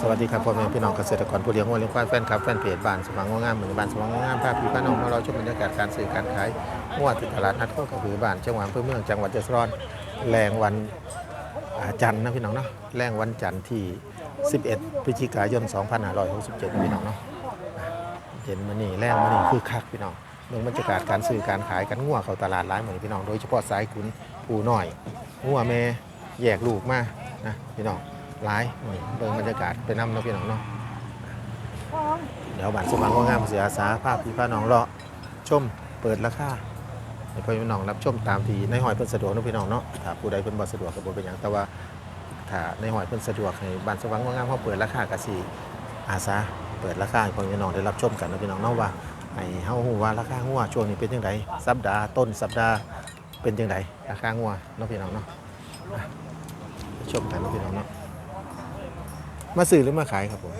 สวัสดีครับพ่อแม่พี่น้องเกษตรกรผู้เลี้ยงวัวเลี้ยงควายแฟนคลับแฟนเพจบ้านสมังงงามเหมือนบ้านสมังงงามภาพพี่พี่น้องมาเราชมบรรยากาศการซื้อการขายงวดที่ตลาดนัดกระบือบ้านจังหวัดอำเภอเมืองจังหวัดยะโสธรแรงวันจันทร์นะพี่น้องเนาะแรงวันจันทร์ที่ 11 พฤศจิกายน 2567นะพี่น้องเนาะเย็นมานี่แรงมานี่คือคักพี่น้องเมืองบรรยากาศการซื้อการขายกันงัวเขาตลาดร้ายเหมือนพี่น้องโดยเฉพาะสายขุนผู้น้อยงัวแม่แยกลูกมานะพี่น้อง หลายนี่เบิ่งบรรยากาศไปนำเนาะพี่น้องเนาะเดี๋ยวบ้านสมังว่างามเสียอาสาภาพพี่พาน้องเลาะชมเปิดราคาให้พ่อพี่น้องรับชมตามที่ในหอยเพิ่นสะดวกเนาะพี่น้องเนาะถ้าผู้ใดเพิ่นบ่สะดวกก็บ่เป็นหยังแต่ว่าถ้าในหอยเพิ่นสะดวกให้บ้านสมังว่างามเฮาเปิดราคาก็สิอาสาเปิดราคาให้พ่อพี่น้องได้รับชมกันเนาะพี่น้องเนาะว่าให้เฮาฮู้ว่าราคางัวช่วงนี้เป็นจังไดสัปดาห์ต้นสัปดาห์เป็นจังไดราคางัวเนาะพี่น้องเนาะอะไปชมกันเนาะพี่น้องเนาะ มาซื้อหรือมาขายครับผม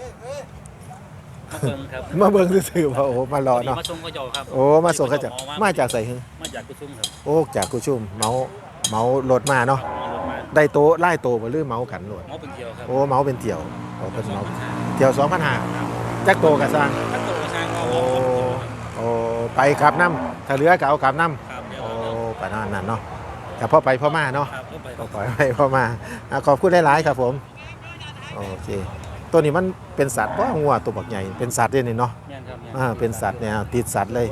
มาเบิ่งครับมาเบิ่งซื้อๆว่าโอ้มารอเนาะ มาส่งก็เจ้าครับโอ้มาส่งเขาจากมาจากใส่หึงมาจากกุซุ่มครับโอ้จากกุชุ่มเมาเมารถมาเนาะเอารถมาได้โตะไล่โตบ่หรือเมากันโลดหมอเป็นเกี่ยวครับโอ้เมาเป็นเที่ยวโอ้เป็นเมาเที่ยว2,500จักโตกะสร้างถ้าตัวช้างเอาโอ้โอ้ไปกลับน้ำถ้าเหลือก็เอากลับน้ำครับเดี๋ยวโอ้ปานนั้นนั่นเนาะแต่พ่อไปพ่อมาเนาะครับก็ไปคก็รับปล่อยไปพ่อมาอะขอบคุณหลายๆครับผม โอเค ตัวนี้มันเป็นสัตว์บ่งัวตัวบักใหญ่ เป็นสัตว์เด้นี่เนาะแม่นครับแม่นอ่าเป็นสัตว์เนี่ยติดสัตว์เลย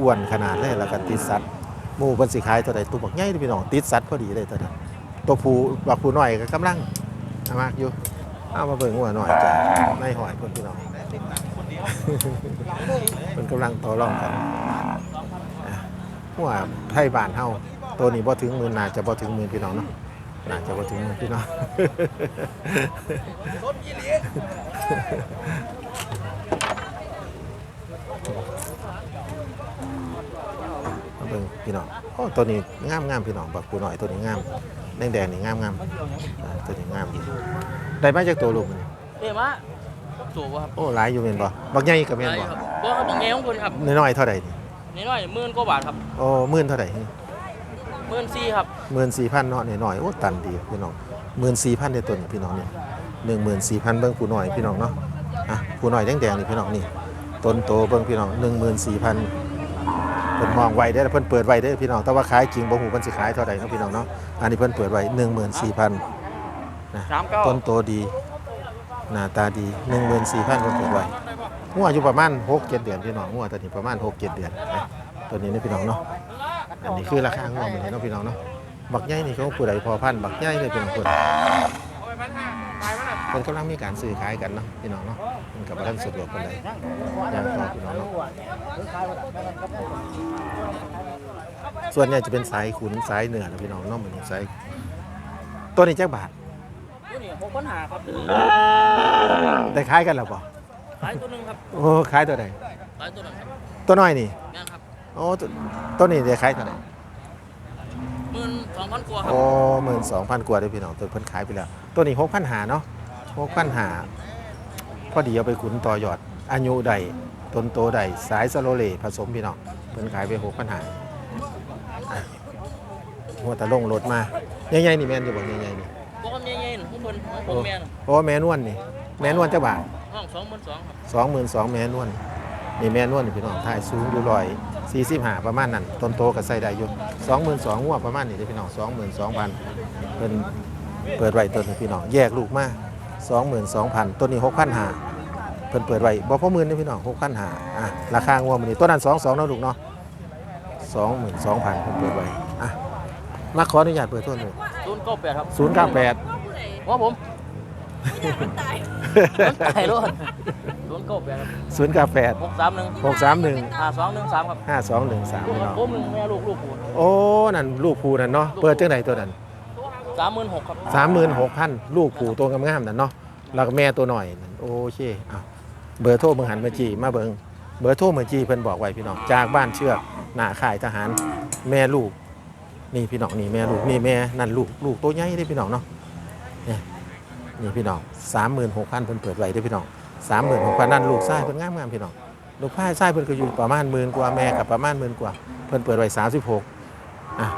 อ้วนขนาดเลยแล้วก็ติดสัตว์หมูเพิ่นสิขายตัวใดตัวบักใหญ่เด้อพี่น้องติดสัตว์พอดีเลยตัวนี้ตัวผู้บักผู้น้อยก็กำลังเอามากอยู่เอามาเบิ่งหัวหน่อยจ้ะในหอยเพิ่นพี่น้อง เพิ่นกำลังต่อรองกันอะหัวไทยบ้านเฮาตัวนี้บ่ถึงหมื่นน่าจะบ่ถึงหมื่นพี่น้องเนาะ น่าจะบ่ถึงหมื่นพี่น้องมาเบิ่งพี่น้องโอ้ตัวนี้งามงามพี่น้องบักปูหน่อยตัวนี้งามแดงแดงๆนี่งามงามอ่าตัวนี้งามดีได้มาจากตัวลูกมันเดี๋ยวมาสูบครับโอ้หลายอยู่แม่นบ่บักใหญ่ก็แม่นบ่ครับบ่ครับเป็นไงของคุณครับน้อยๆเท่าใดนี่นิดหน่อยหมื่นกว่าบาทครับโอ้หมื่นเท่าใดห มื่นสี่ครับ14,000เนาะน้อยๆโอ้ตันดีพี่น้อง14,000ได้ตัวนี้พี่น้องนี่14,000เบิ่งผู้น้อยพี่น้องเนาะอะผู้น้อยแดงๆนี่พี่น้องนี่ต้นโตเบิ่งพี่น้อง14,000เพิ่นมองไว้ได้อเพิ่นเปิดไว้ได้อพี่น้องแต่ว่าขายจริงบ่ฮู้เพิ่นสิขายเท่าใดเนาะพี่น้องเนาะอันนี้เพิ่นเปิดไว้14,000นะสามเก้าต้นโตดีหน้าตาดี14,000คนเกิดไว้งัวอยู่ประมาณ6 7เดือนพี่น้องงัวตัวนี้ประมาณ6 7เดือนนะตัวนี้นะพี่น้องเนาะ อันนี้คือราคางัวเหมือนเนาะพี่น้องเนาะบักใหญ่นี่เขาผู้ใดพอพันธุ์บักใหญ่เลยพี่น้องคนคนกำลังมีการซื้อขายกันเนาะพี่น้องเนาะมันกับท่านสะดวกคนใดยังต่อพี่น้องเนาะส่วนใหญ่จะเป็นสายขุนสายเหนือนะพี่น้องเนาะเหมือนสายตัวนี้จักบาทตัวนี้หกปัญหาครับได้ขายกันแล้วป่ะขายตัวหนึงครับโอ้ขายตัวไหนขายตัวหนึงครับตัวน้อยนี่แม่นครับ โอ้ตัวตัวนี้ได้ขายตัวไหนหมื่นสองพันกว่าครับโอ้หมื่นสองพันกว่าเด้อพี่น้องตัวเพิ่นขายไปแล้วตัวนี้หกพันหาเนาะหกพันหาพอดีเอาไปขุนต่อยอด อายุใดต้นโตใดสายสโลเลผสมพี่น้องเพิ่นขายไปหกพันหาหัวตะลงรถมาใหญ่ๆนี่แม่นอยู่บ่ใหญ่ๆนี่พวกคำใหญ่ๆของคนของผมแม่นโอ้แม่นวลนี่ แม่นวลจักบาทห้องสองหมื่นสองครับสองหมื่นสองแม่นวลนี่แม่นวลนี่พี่น้องถ่ายสูงอยู่ร้อย สี่สิบห้าประมาณนั้นต้นโตก็ใส่ได้อยู่สองหมื่นสองหัวประมาณนี้เด้อพี่น้องสองหมื่นสองพันเป็นเปิดไว้ต้นนี้พี่น้องแยกลูกมาสองหมื่นสองพันต้นนี้หกพันหาเพิ่นเปิดไว้บ่พอหมื่นนี่พี่น้องหกพันหาอะราคางวมันนี่ต้นนั้นสองสองเนาะลูกเนาะสองหมื่นสองพันเพิ่นเปิดไว้อะมาขออนุญาตเปิดต้นเลยศูนย์เก้าแปดครับศูนย์เก้าแปดว่าผมมันตายรถศูนย์ เก้าแปดครับศูนย์เก้าแปดหกสามหนึ่งหกสามหนึ่งห้าสองหนึ่งสามครับห้าสองหนึ่งสามลูกพี่น้องผมหนึ่งแม่ลูกลูกผมโอ้นั่นลูกผูนั่นเนาะเปิดจังไหนตัวนั้นสามหมื่นหกครับสามหมื่นหกพันลูกผูตัวงามๆนั่นเนาะแล้วก็แม่ตัวหน่อยนั่นโอเคเอาเบอร์โทรเมืองหันเมื่อจีมาเบิงเบอร์โทรเมื่อจีเพิ่นบอกไว้พี่น้องจากบ้านเชือกหน้าค่ายทหารแม่ลูก นี่พี่น้องนี่แม่ลูกนี่แม่นั่นลูกลูกตัวใหญ่เด้พี่น้องเนาะเนี่ยนี่พี่น้องสามหมื่นหกพันเพิ่นเปิดไว้เด้พี่น้อง สามหมื่นหกพันนั่นลูกไส้เพิ่นงามๆพี่น้องลูกพายไส้เพิ่นก็อยู่ประมาณหมื่นกว่าแม่กับประมาณหมื่นกว่าเพิ่นเปิดไว้สามสิบหกอะ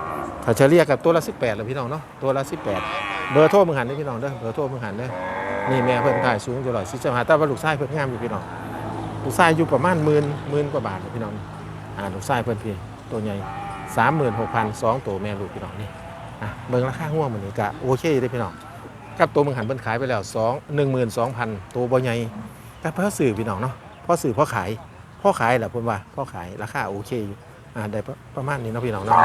ถ้าเฉลี่ยกับตัวละ18แปดเล้วพี่น้องเนาะตัวละ18เบอร์โทรมึงหันเด้พี่น้องเด้อเบอร์โทรมึงหันเด้อนี่แม่เพิ่นถ่ายสูงอยู่อยสี่สิบห้าแต่ว่าลูกชายเพิ่นงามอยู่พี่น้องลูกชายอยู่ประมาณหมื่นหมื่นกว่าบาทเลยพี่น้องอ่าลูกชายเพิ่นพี่ตัวใหญ่สามหมื่นหกพันสองตัวแม่ลูกพี่น้องนี่อะเบิ่งราคาง่วงมันนี่กะโอเคเด้อพี่น้องกับตัวมึงหันเพิ่นขายไปแล้วสองหนึ่งหมื่นสองพันตัวบ่ใหญ่ แต่พ่อสื่อพี่น้องเนาะพ่อสื่อพ่อขายพ่อขายแหละเพิ่นว่าพ่อขายราคาโอเคอยู่อ่าได้ประประมาณนี้เนาะพี่น้องเนาะ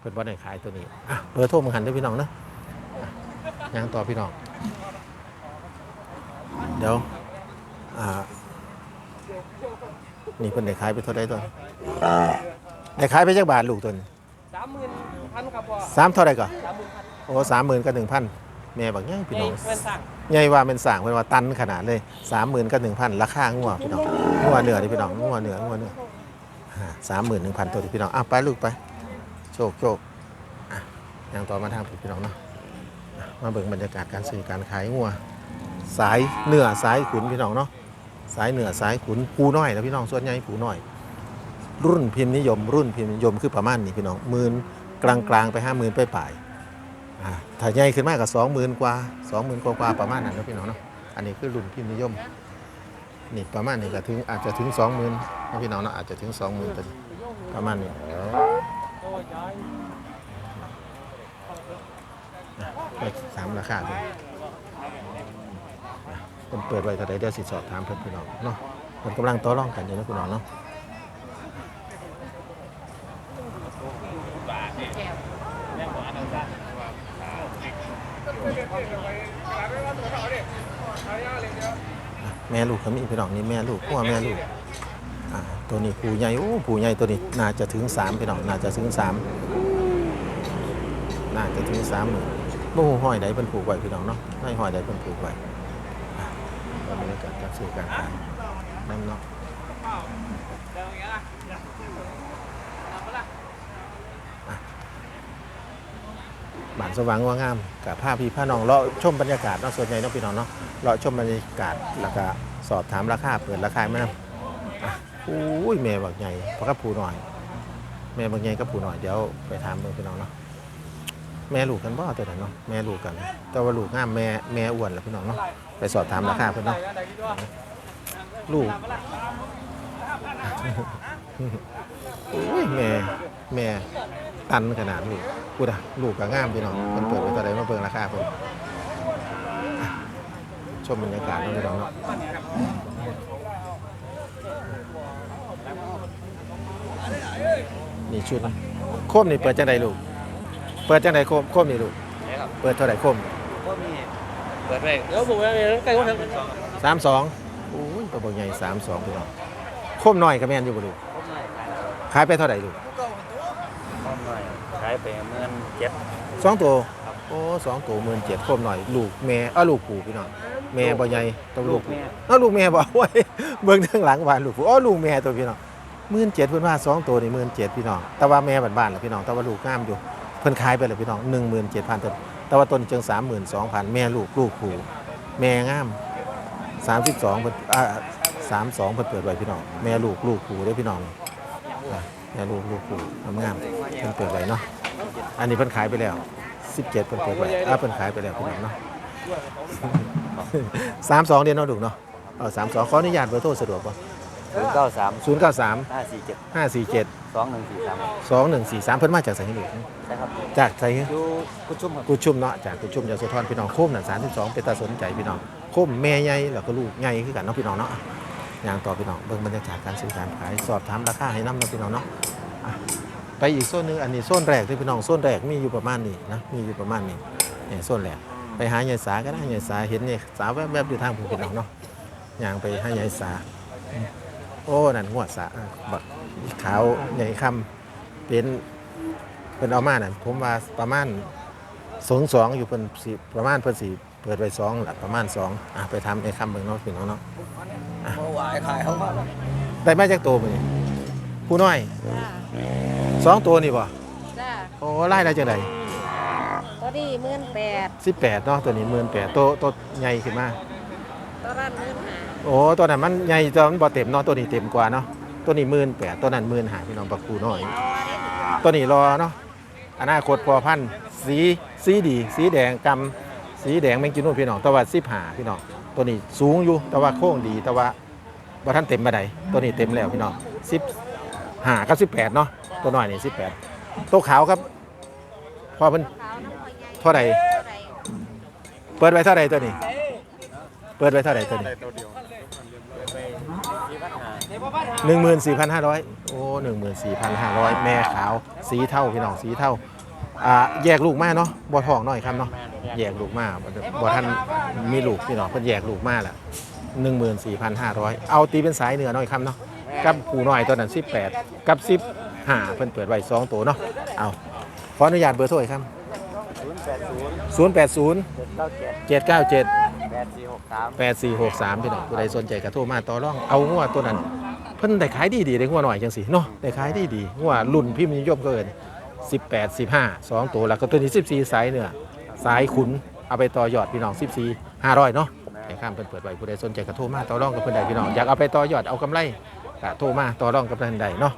เพิ่นบ่ได้ขายตัวนี้อะเบอร์โทรมึงหันเด้อพี่น้องเนาะยังต่อพี่น้อง เดี๋ยวอ่านี่เพิ่นได้ขายไปเท่าไดตัวนี้ได้ขายไปจักบาทลูกตัวนี้สามหมื่นพันครับพ่อสามเท่าไรก่อนสามหมื่นพันโอ้สามหมื่นกับหนึ่งพัน แม่บอกยังพี่น้องเงินสั่งใหญ่ว่าเป็นสั่งเป็นว่าตันขนาดเลยสามหมื่นกับหนึ่งพันราคางัวพี่น้องงัวเหนือดิพี่น้องงัวเหนืองัวเหนือสามหมื่นหนึ่งพันตัวดิพี่น้องอะไปลูกไปโชคโชคอะยังต่อมาทางพี่น้องเนาะอะมาเบิ่งบรรยากาศการซื้อการขายงัวสายเหนือสายขุนพี่น้องเนาะสายเหนือสายขุนผูน้อยนะพี่น้องส่วนใหญ่ผูน้อย รุ่นพิมพ์นิยม รุ่นพิมพ์นิยมคือประมาณนี้พี่น้องหมื่นกลางกลางๆไปห้าหมื่นไปปลายๆอ่า ถ้าใหญ่ขึ้นมากกับสองหมื่นกว่าสองหมื่นกว่าๆประมาณนั้นนะพี่น้องเนาะอันนี้คือรุ่นพิมพ์นิยมนี่ประมาณนี้ก็ถึงอาจจะถึงสองหมื่นนะพี่น้องเนาะอาจจะถึงสองหมื่นประมาณนี้สามราคาเลยเพิ่นเปิดไว้เท่าใดเดี๋ยวสิสอบถามเพิ่อนพี่น้องเนาะเพิ่นกำลังต่อรองกันอยู่นะพี่น้องเนาะ ม่ลูกเขามีพี่น้องนี่แม่ลูกพ่อแม่ลูกอ่าตัวนี้ผูใหญ่โอ้ผูใหญ่ตัวนี้น่าจะถึงสามพี่น้องน่าจะถึงสามน่าจะถึงสามหมื่นบ่ฮู้ห้อยใดเพิ่นผูกไว้พี่น้องเนาะไม่ห้อยใดเพิ่นผูกไว้ก็บรรยากาศการซื้อการขายนั่นเนาะอะบ้านสว่างว่างามกับผ้าพี่ผ้าน้องเลาะชมบรรยากาศเนาะส่วนใหญ่เนาะพี่น้องเนาะเลาะชมบรรยากาศแล้วก็ สอบถามราคาเปิดราคาไหมนะอะอุ้ยแม่บักใหญ่พอกับผูหน่อย แม่บักใหญ่กับผูหน่อยเดี๋ยวไปถามเบิ่งพี่น้องเนาะแม่ลูกกันบ่ตัวไหนเนาะแม่ลูกกัน แต่ว่าลูกงามแม่แม่อ้วนแล้วพี่น้องเนาะไปสอบถามราคาเพิ่นเนาะลูกอุ้ยแม่แม่ตันขนาดลูกพูดอะลูกก็งามพี่น้องเพิ่นเปิดไว้เท่าใดมาเบิ่งราคาเพิ่นอะช มบรรยากาศเนาะพี่น้องเนาะนี่ชุดโคมนี่เปิดจังไดลูก เปิดจังไดโคมโคมนี่ลูก เปิดเท่าใดโคมก็มีเปิดไว้เดี๋ยวผมจะเรียใกล้ว่าทำสองสามสองโอ้ยตัวใหญ่สามสองพี่น้องโคมน้อยก็แม่นอยู่บ่ลูกขายไปเท่าไหร่ลูกก็ไม่ขายไปเมื่อเจ็ดสองตัวโอ้สองตัวหมื่นเจ็ดโคมหน่อย ลูกแม่อ้าลูกปู่พี่น้อง แม่บ่ใหญ่ต้องลูกปู่เอ้าลูกแม่บ่โอ้ยเบิ่งทางหลังบ้านลูกปู่อ้อลูกแม่ตัวพี่น้องหมื่นเจ็ดเพิ่นว่าสองตัวนี่หมื่นเจ็ดพี่น้องแต่ว่าแม่บ้านๆล่ะพี่น้องแต่ว่าลูกงามอยู่เพิ่นขายไปแล้วพี่น้องหนึ่งหมื่นเจ็ดพันตัวแต่ว่าต้นเจิงสามหมื่นสองพันแม่ลูกลูกปู่แม่งามสามสิบสองเพิ่นอ่าสามสองเพิ่นเปิดไว้พี่น้องแม่ลูกลูกปู่เด้อพี่น้องอะแม่ลูกลูกปู่งามๆเพิ่นเปิดไว้เนาะอันนี้เพิ่นขายไปแล้ว17เพิ่นเปิดไว้อ่าเพิ่นขายไปแล้วพี่น้องเนาะ 32เดือนเนาะลูกเนาะเออ32ขออนุญาตเบอร์โทรสะดวกป่ะศูนย์เก้าสาม093ห้าสี่เจ็ด547สองหนึ่งสี่สาม2143เพิ่นมาจากไสให้ลูกใช่ครับจากไสอยู่กุชุ่มครับกุชุมเนาะจากกุชุมยโสธรพี่น้องโคมน่ะ32เป็นตาสนใจพี่น้องโคมแม่ใหญ่แล้วก็ลูกใหญ่คือกันเนาะพี่น้องเนาะอย่างต่อพี่น้องเบิ่งบรรยากาศการซื้อการขายสอบถามราคาให้นำเนาะพี่น้องเนาะอะไปอีกโซนหนึงอันนี้โซนแรกที่พี่น้องโซนแรกมีอยู่ประมาณนี้นะมีอยู่ประมาณนี้เนี่ยโซนแรก ไปหายายสาก็ได้ยายสาเห็นยายสาแวบๆอยู่ทางผมพี่น้องเนาะย่างไปให้ยายสาอืมโอ้นั่นงวดสาบักขาวใหญ่คำเป็นเป็นเอามานั่นผมว่าประมาณสองสองอยู่เพิ่นสิประมาณเพิ่นสิเปิดไว้สองละประมาณสองอะไปทำไอ้คำเบิ่งเนาะพี่น้องเนาะเมื่อวานขายเขามาได้มาจากตัวมื้อนี้ผู้น้อยสองตัวนี่บ่จ้าโอ้ไล่ได้จังได ตัวนี้หมื่นแปด18เนาะตัวนี้18,000ตัวตัวใหญ่ขึ้นมาตัวนั้นหมื่นห้าโอ้ตัวนั้นมันใหญ่ตัวมันบ่เต็มเนาะตัวนี้เต็มกว่าเนาะตัวนี้หมื่นแปดตัวนั้นหมื่นหาพี่น้องปักคูน้อย ตัวนี้รอเนาะอนาคตพอพันธุ์สีสีดี สีแดงกำสีแดงแมงกินนู่นพี่น้องแต่ว่าสิบหาพี่น้องตัวนี้สูงอยู่แต่ว่าโค้งดีแต่ว่าบ่ท่านเต็มมาไดตัวนี้เต็มแล้วพี่น้องสิบหากับสิบแปดเนาะตัวน้อยนี่สิบแปดตัวขาวครับพอเพิ่น เท่าไหร่เปิดไว้เท่าไหร่ตัวนี้ เปิดไว้เท่าไหร่ตัวนี้หนึ่งหมื่นสี่พันห้าร้อยโอ้หนึ่งหมื่นสี่พันห้าร้อยแม่ขาว สีเท่าพี่น้องสีเท่าอ่าแยกลูกมาเนาะบ่ทองน้อยครับเนาะแยกลูกมาบ่บ่ท่านมีลูกพี่น้องเพิ่นแยกลูกมาแหละหนึ่งหมื่นสี่พันห้าร้อยเอาตีเป็นสายเหนือน้อยครับเนาะกับผูน้อยตัวนั้นสิบแปดกับสิบห้าเพิ่นเปิดไว้สองตัวเนาะเอาขออนุญาตเบอร์โทรครับ ศูนย์แปดศูนย์ศูนย์แปดศูนย์เจ็ดเก้าเจ็ดเจ็ดเก้าเจ็ดแปดสี่หกสาม8463พี่น้องผู้ใดสนใจก็โทรมาต่อรองเอางัวตัวนั้น เพิ่นได้ขายดีดีๆได้งัวหน่อยจังสิเนาะได้ขายดีดีๆงัวรุ่นพิมพ์นิยมก็เอิน18 15 2ตัวแล้วก็ตัวนี้14สายเนื้อสายขุนเอาไปต่อยอดพี่น้อง14 500เนาะไอ้ข้ามเพิ่นเปิดไว้ผู้ใดสนใจก็โทรมาต่อรองกับเพิ่นได้พี่น้องอยากเอาไปต่อยอดเอากำไรก็โทรมาต่อรองกับเพิ่นได้เนาะ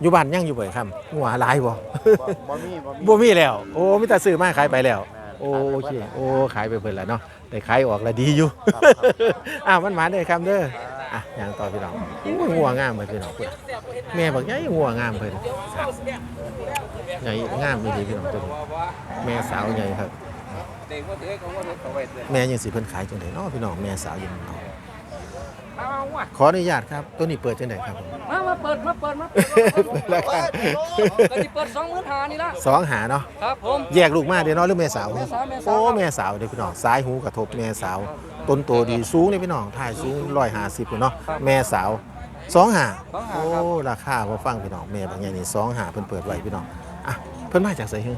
อยู่บ้านยังอยู่บ่อยครับงัวหลายบ่บ่มีบ่มีบ่มีแล้ว โอ้มีแต่ซื้อมาขายไปแล้ว โอโอเคโอ้ขายไปเพิ่นแล้วเนาะได้ขายออกแล้วดีอยู่ อ้าวมันหมาได้อครับเด้ออะอย่างต่อพี่น้องโอ้ยงัวงามเลยพี่น้องพุ่นแม่บอกใหญ่งัวงามเพิ่นใหญ่งามดีพี่น้องตัวนี้แม่สาวใหญ่ครับ แม่ยังสิเพิ่นขายจังไดเนาะพี่น้องแม่สาวยังเอาขออนุญาตครับตัวนี้เปิดจังไดครับผมมามาเปิดมาเปิดมาเปิดเปิดราคาก็จะเปิดสองหมื่นหานี่ละสองหาเนาะครับผมแยกลูกมาเดี๋ยวเนาะหรือแม่สาวแม่สาวแม่สาวโอ้แม่สาวเดี๋ยวพี่น้องซ้ายหูกระทบแม่สาวต้นโตดีสูงเลยพี่น้องถ่ายสูงร้อยห้าสิบเนาะแม่สาวสองหาสองหาโอ้ครับราคาพอฟังพี่น้องแม่บางอย่างนี่สองหาเพิ่นเปิดไว้พี่น้องอะเพิ่นมาจากไสฮึ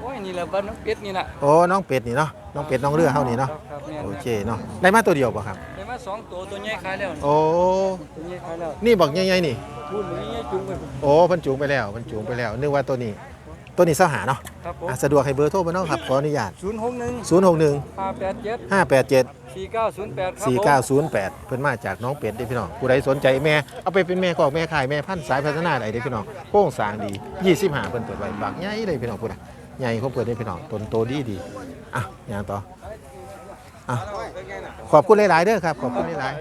โอ้ยนี่แหละบ้านน้องเป็ดนี่แหละโอ้น้องเป็ดนี่เนาะ น้องเป็ดน้องเรือเฮานี่เนาะครับเนี่ยโอเคเนาะได้มาตัวเดียวป่ะครับ ได้มาสองตัวตัวใหญ่ขายแล้วโอ้ตัวใหญ่ขายแล้วนี่บอกใหญ่ๆนี่ พูดเลยใหญ่จุงไปโอ้เพิ่นจูงไปแล้วเพิ่นจูงไปแล้วนึกว่าตัวนี้ ตัวนี้เสาหาเนาะครับผมอะสะดวกให้เบอร์โทรบ่เนาะครับขออนุญาต ศูนย์หกหนึ่ง061 ห้าแปดเจ็ด587 สี่เก้าศูนย์แปดครับผม4908 เพิ่นมาจากน้องเป็ดเด้อพี่น้องผู้ใดสนใจแม่เอาไปเป็นแม่กอกแม่ขายแม่พันธุ์สายพัฒนาได้เด้อพี่น้องโค้งสร้างดี 25เพิ่นเปิดไว้บากใหญ่เลยพี่น้องพูดอะใหญ่เขาเปิดได้อพี่น้องต้นโตดีดี อะอย่างต่ออะขอบคุณหลายๆเด้อครับ ขอบคุณหลาย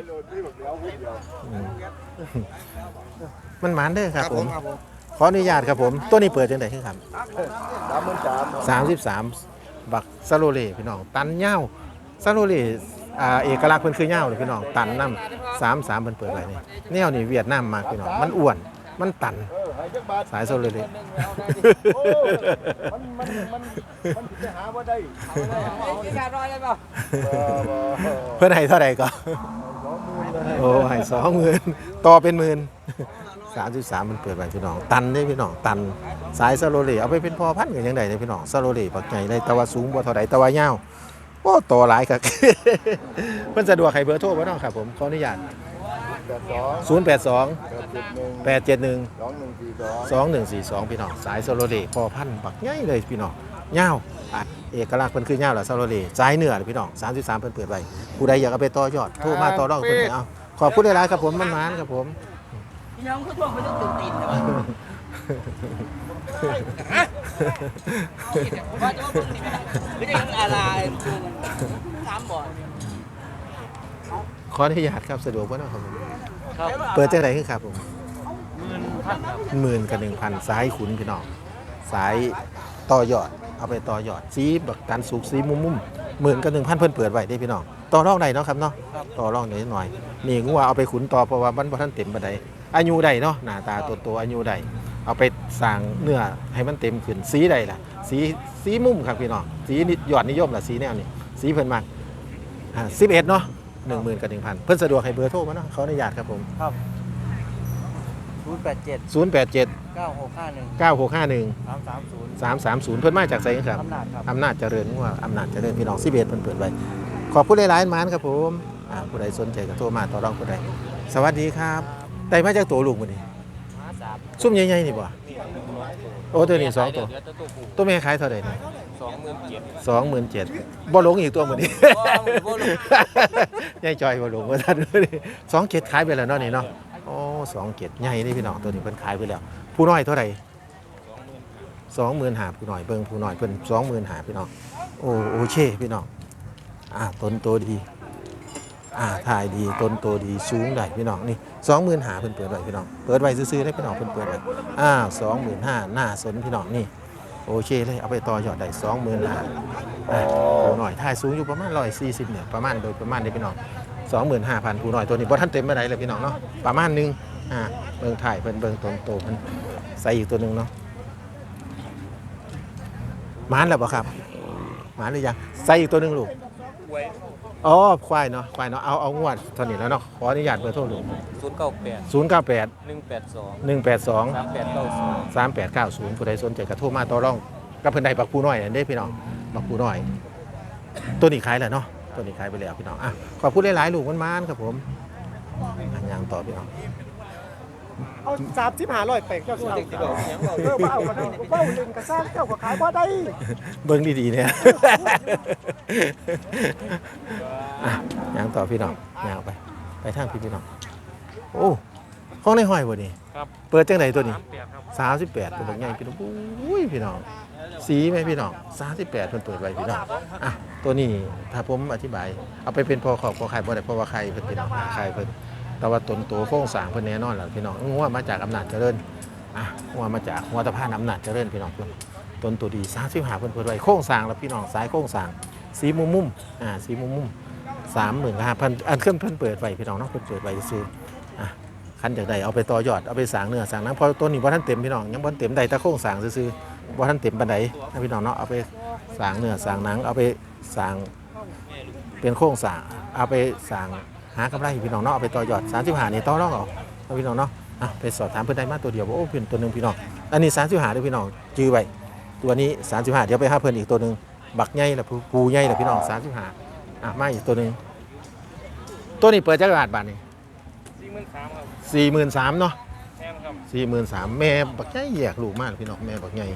ๆอืมมันหมานเด้อครับผม ขออนุญาตครับผม ตัวนี้เปิดจังได๋ครับ สามหมื่นสาม33บักซาโลเล่พี่น้อง ตันเหย้าซาโลเล่อ่าเอกลักษณ์เพิ่นคือเหย้าเลยพี่น้อง ตันน้ำ33เพิ่นเปิดไว้นี่แนวนี่เวียดนามมากพี่น้อง มันอ้วน มันตัน สายซาโลเล่มันมันมันมันจะหาว่าได้การรอยได้ป่ะเพิ่นให้เท่าไหร่ก็โอ้ให้สองหมื่นต่อเป็นหมื่นสามสิบสามมันเปิดไว้พี่น้อง ตันเด้พี่น้อง ตัน สายซาโลเล่เอาไปเป็นพอพันธุ์กันยังไงเด้พี่น้องซาโลเล่ปักใหญ่เลยแต่ว่าสูงบ่เท่าใดแต่ว่ายาวโอ้โตหลายครับเพิ่นสะดวกให้เบอร์โทรบ่น้องครับผมขออนุญาต แปดสอง082 แปดเจ็ดหนึ่ง871 สองหนึ่งสี่สอง2142 พี่น้องสายซาโลเล่พอพันธุ์ปักใหญ่เลยพี่น้องยาวอัดเอกลักษณ์เพิ่นคือยาวแหละซาโลเล่สายเหนือเลยพี่น้อง33เพิ่นเปิดไว้ผู้ใดอยากเอาไปต่อยอดโทรมาต่อรองเพิ่นให้เอาขอบคุณหลายๆครับผมมันมานครับผม พี่น้องเขาบอกไม่ต้องตื่นตีนแต่ว่าว่าจะว่าเพิ่งนี่ไม่ได้ไม่ได้ยังอะไรจุงสามบ่อ ขออนุญาตครับสะดวกบ่เนาะครับผม ครับเปิดจังได๋คือครับผมหมื่นพันครับหมื่นกับ1,000สายขุนพี่น้องสายต่อยอด เอาไปต่อยอดสีบักกันสุกสีมุมๆหมื่นกับ1,000เพิ่นเปิดไว้เด้พี่น้องต่อรองได้เนาะครับเนาะต่อรองได้หน่อยนี่งัวเอาไปขุนต่อเพราะว่ามันบ่ทันเต็มปานใดอายุได้เนาะหน้าตาตัวโตอายุได้เอาไปสร้างเนื้อให้มันเต็มขึ้นสีใดล่ะ สีสีมุมครับพี่น้องสีนิยอดนิยมล่ะสีแนวนี้สีเพิ่นมักอ่า11เนาะ 10,000กับ1,000เพิ่นสะดวกให้เบอร์โทรมาเนาะขออนุญาตครับผมครับศูนย์แปดเจ็ด087เก้าหกห้าหนึ่ง9651สามสามศูนย์330เพิ่นมาจากไสครับอำนาจครับอำนาจเจริญว่าอำนาจเจริญพี่น้องสิเบเพิ่นเปิดไว้ขอบคุณหลายๆหมานครับผมอ่าผู้ใดสนใจก็โทรมาต่อรองผู้ใดสวัสดีครับได้มาจากตัวลูกมื้อนี้ห้าสามซุ่มใหญ่ๆนี่บ่โอ้ตัวนี้สองตัวเดี๋ยวจะตัวผู้ตัวแม่ขายเท่า ใดนี่สองหมื่นเจ็ด27,000บ่หลงอีกตัวมื้อนี้บ่หลงยายจอยบ่หลงว่าท่านมื้อนี้27ขายไปแล้วเนาะนี่เนาะโอ้27ใหญ่นี่พี่น้องตัวนี้เพิ่นขายไปแล้ว ผู้น้อยเท่าไหร่สองหมื่นหาผู้หน่อยเบิ่งผู้หน่อยเพิ่นสองหมื่นหาพี่น้องโอ้โอเคพี่น้องอ่าต้นโตดีอ่าถ่ายดีต้นโตดีสูงได้พี่น้องนี่สองหมื่นหาเพิ่นเปิดไว้พี่น้องเปิดไว้ซื้อๆได้พี่น้องเพิ่นเปิดไว้อ่าสองหมื่นห้าหน้าสนพี่น้องนี่ โอเคเลยเอาไปต่อยอดได้สองหมื่นหาผู้หน่อยถ่ายสูงอยู่ประมาณร้อยสี่สิบเนี่ยประมาณโดยประมาณเด้พี่น้องสองหมื่นห้าพันผู้หน่อยตัวนี้บ่ท่านเต็มไปไหนใดเลยพี่น้องเนาะประมาณหนึงอ่าเบิ่งถ่ายเพิ่นเบิ่งต้นโตเพิ่นใส่อีกตัวหนึงเนาะมานแล้วบ่ครับมานหรือยังใส่อีกตัวหนึงลูก อ๋อควายเนาะควายเนาะเอาเอางวดเท่านี้แล้วเนาะขออนุญาตเบอร์โทรหนึ่งศูนย์เก้าแปดศูนย์เก้าแปดหนึ่งแปดสองหนึ่งแปดสองสามแปดเก้าสองสามแปดเก้าศูนย์ผู้ใดสนใจกระโทรมาต่อรองกับเพิ่นใดบักผู้น้อยอันเด้พี่น้องบักผู้น้อย ตัวนี้ขายแล้วเนาะตัวนี้ขายไปแล้วพี่น้องอะขอบคุณหลายๆลูกมันมานครับผมอันยังต่อพี่น้อง เอาสามสิบห้าร้อยแปดเจ้าสิเอาเออมาเอามาเอาเบ้าเล่นกระซ่างเจ้าก็ขายบ่ได้เบิ้งดีๆเนี่ยอะยังต่อพี่น้องยังไป ไปทางพี่พี่น้อง โอ้ห้องในห้อยบ่นี่ครับเปิดจังไดตัวนี้สามแปดครับสามสิบแปดเป็นแบบใหญ่พี่น้องอุ้ยพี่น้อง สีไหมพี่น้องสามสิบแปดเพิ่นเปิดไว้พี่น้องอะตัวนี้ถ้าผมอธิบาย เอาไปเป็นพอขอบพอไข่บ่ได้เพราะว่าไข่เพิ่นพี่น้องไข่เพิ่น แต่ว่าตนโตโค้งสร้างเพิ่นแน่นอนล่ะพี่น้องงัวมาจากอำนาจเจริญอะงัวมาจากหัวตะพานอำนาจเจริญพี่น้องเพิ่นต้นตัวดี35เพิ่นเปิดไว้โค้งสร้างแล้วพี่น้องสายโค้งสร้างสีมุมมุมอ่าสีมุมมุมสามหมื่นห้าพันอันเครื่องเพิ่นเปิดไว้พี่น้องเนาะเพิ่นเปิดไว้ซื้ออะคันจากใดเอาไปต่อยอดเอาไปสางเนื้อสางนังพราะต้นนี้บ่ทันเต็มพี่น้องยังบ่ทันเต็มใดแต่โครงสางซื่อๆบ่ทันเต็มปานใดนะพี่น้องเนาะเอาไปสางเนื้อสางหนังเอาไปสางเป็นโครงสางเอาไปสาง หากำไรให้พี่น้องเนาะเอาไปต่อยอด35นี่ต่อรองเอาเอาพี่น้องเนาะอะไปสอบถามเพิ่นได้มาตัวเดียวบ่โอ้เพิ่นตัวหนึงพี่น้องอันนี้35เด้อพี่น้องจื้อไว้ตัวนี้35เดี๋ยวไปหาเพิ่นอีกตัวหนึงบักใหญ่ละผู้ปูใหญ่ละพี่น้องสามสิบห้าอะมาอีกตัวหนึ่งตัวนี้เปิดจักรบาทบาทนี่สี่หมื่นสามครับสี่หมื่นสามเนาะแทนครับสี่หมื่นสามแม่บักใหญ่แยกลูกมากพี่น้องแม่บักใหญ่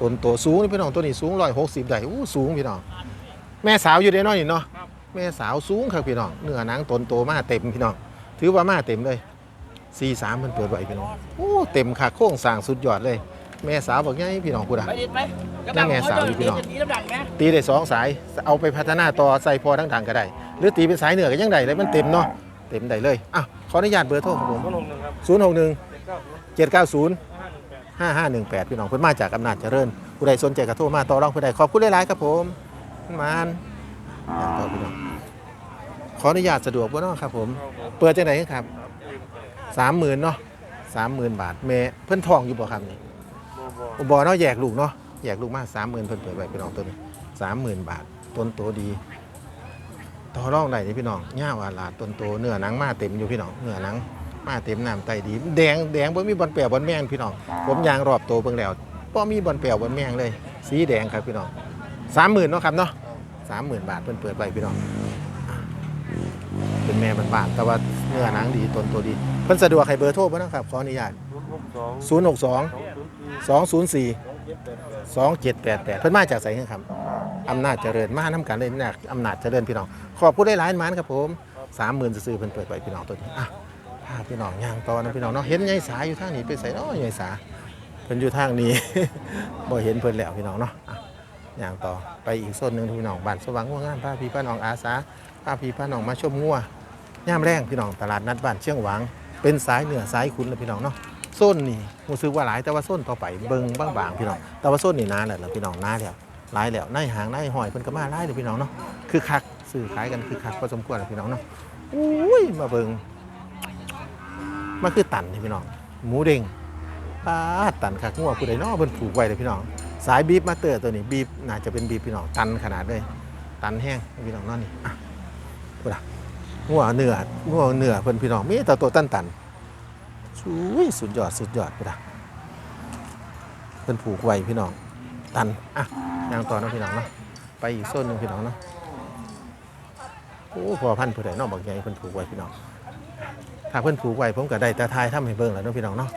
ต้นโตสูงนี่พี่น้องตัวนี้สูงร้อยหกสิบได้อู้สูงพี่น้องแม่สาวอยู่ได้น้อยนี่เนาะ แม่สาวสูงครับพี่น้องเนื้อหนังต้นโตมาเต็มพี่น้องถือว่ามาเต็มเลยสี่สามมันเปิดไว้พี่น้องโอ้เต็มค่ะโค้งสร้างสุดยอดเลย แม่สาวบักใหญ่พี่น้องพูดอะไปดิไปนั่งไงสาวอยู่พี่น้องตีน้ำดังไหมตีได้สองสายเอาไปพัฒนาต่อใส่พอทั้งทางก็ได้ หรือตีเป็นสายเหนือก็ยังได้เลยมันเต็มเนาะเต็มได้เลยอะขออนุญาตเบอร์โทรของผมก็ลงหนึ่งครับศูนย์หกหนึ่งเจ็ดเก้าศูนย์เจ็ดเก้าศูนย์ห้าหนึ่งแปดห้าห้าหนึ่งแปดพี่น้องเพิ่นมาจากอำนาจเจริญผู้ใดสนใจก็โทรมาต่อรองผู้ใดขอบคุณหลายๆครับผมมาน อย่างต่อพี่น้องขออนุญาตสะดวกบ่เนาะครับ ผม เปิดจังไหนครับสามหมื่นเนาะสามหมื่นบาทแม่เพิ่นทองอยู่บ่ครับนี่โบโบบ่เนาะแยกลูกเนาะแยกลูกมาสามหมื่นเพิ่นเปิดไว้พี่น้องตัวนี้สามหมื่นบาทต้นโตดีต่อรองได้นี่พี่น้องย่าวาลาดต้นโตเนื้อหนังมาเต็มอยู่พี่น้องเนื้อหนังมาเต็มน้ำไตดี แดงแดงบ่มีบอลแปวบอลแมงพี่น้องผมยางรอบโตวเบิ่งแล้วบ่มีบอลแปวบอลแมงเลย สีแดงครับพี่น้องสามหมื่นเนาะครับเนาะ สามหมื่นบาทเพิ่นเปิดไว้พี่น้องเป็นแม่บ้านๆแต่ว่าเนื้อหนังดีต้นโตดี เพิ่นสะดวกให้เบอร์โทรบ่เนะครับขออนุญาตศูนย์หกสอง062สองศูนย์สี่204สองเจ็ดแปดแปด2788 เพิ่นมาจากไสครับอำนาจเจริญมาน้ำกันเลยนะอำนาจเจริญพี่น้อง ขอบผู้ได้หลายมันครับผม30,000ซื่อเพิ่นเปิดไว้พี่น้องตัวนี้อะพาพี่น้องย่างต่อนะพี่น้องเนาะเห็นยายสาอยู่ทางนี้ไปใส่เนาะยายสาเพิ่นอยู่ทางนี้บ่เห็นเพิ่นแล้วพี่น้องเนาะ อย่างต่อไปอีกโซนหนึ่งพี่น้องบ้านสว่างงัวงามพาพี่พาน้องอาสาพาพี่พาน้องมาชมงัวย่ามแรงพี่น้องตลาดนัดบ้านเชียงหวางเป็นสายเหนือสายขุนนะพี่น้องเนาะโซนนี่รู้สึกว่าหลายแต่ว่าโซนต่อไปเบิ่งบางๆพี่น้องแต่ว่าโซนนี่นานแล้วล่ะพี่น้องนาแล้วหลายแล้วในหางในหอยเพิ่นก็มาหลายเลยพี่น้องเนาะคือคักซื้อขายกันคือคักพอสมควรแล้วพี่น้องเนาะอุ้ยมาเบิงมาคือตันนี่พี่น้องหมูเด้งปลาดตันคักงัวผู้ใดเนาะเพิ่นผูกไว้เลยพี่น้อง สายบีบมาเตอร์ตัวนี้บีบน่าจะเป็นบีบพี่น้องตันขนาดเลยตันแห้งพี่น้องเนาะนี่อะพูดอะงัวเนื้องัวเนื้อเพิ่นพี่น้องมีแต่ตัวตันตันๆอุ้ยสุดยอดสุดยอดไปละเพิ่นผูกไว้พี่น้องตันอะยางต่อนะพี่น้องเนาะไปอีกโซนหนึ่งพี่น้องเนาะโอ้พอพันผู้ใดเนาะบอกใหญ่เพิ่นผูกไว้พี่น้องถ้าเพิ่นผูกไว้ผมก็ได้แต่ทายทำให้เบิ่งแล้วเนาะพี่น้องเนาะ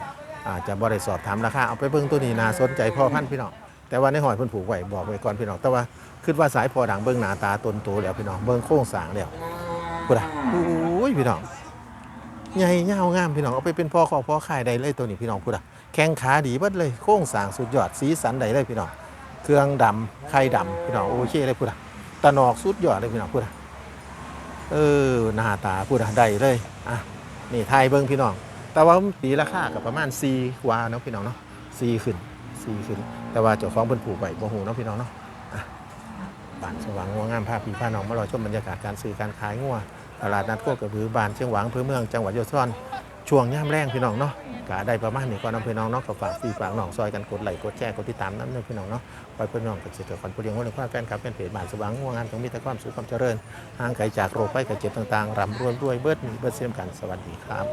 อาจจะบ่ได้สอบถามราคาเอาไปเบิ่งตัวนี้น่าสนใจพอพันพี่น้อง แต่ว่าในหอยเพิ่นผูกไว้บอกไว้ก่อนพี่น้อง แต่ว่าคิดว่าสายพอดังเบิ่งหน้าตาตนโตแล้วพี่น้องเบิ่งโครงสร้างแล้วพุ่นอะโอ้ยพี่น้องใหญ่ยางามพี่น้องเอาไปเป็นพ่อของพ่อขายได้เลยตัวนี้พี่น้องพูดอะแข้งขาดีเบิดเลยโค้งสร้างสุดยอดสีสันใดเลยพี่น้องเครื่องดำไข่ดำพี่น้องโอเคเลยพูดอะตะนอกสุดยอดเลยพี่น้องพูดอะเออหน้าตาพูดอะได้เลยอะนี่ไทยเบิ้งพี่น้อง แต่ว่าปีราคากับประมาณ4กว่าเนาะพี่น้องเนาะ4ขึ้น 4ขึ้น แต่ว่าเจ้าของเพิ่นผูกไว้บ่ฮู้เนาะพี่น้องเนาะบ้านสว่างงัวงามพาพี่พาน้องมารอชมบรรยากาศการซื้อการขายงัวตลาดนัดโคกระบือบ้านเชียงหวังอำเภอเมืองจังหวัดยโสธรช่วงย่ามแรงพี่น้องเนาะกะได้ประมาณนี้ก่อนน้องพี่น้องเนาะก็ฝากพี่ฝากน้องซอยกันกดไลค์กดแชร์กดติดตามน้ำเด้อพี่น้องเนาะไปเพื่อนน้องกับเกษตรกรผู้เลี้ยงวัวเลี้ยงควายแฟนคลับแฟนเพจบ้านสว่างงัวงามจงมีแต่ความสุขความเจริญห่างไกลจากโรคภัยไข้เจ็บต่างๆรำรวยรวยเบิดมีเบิดเสียมกันสวัสดีครับ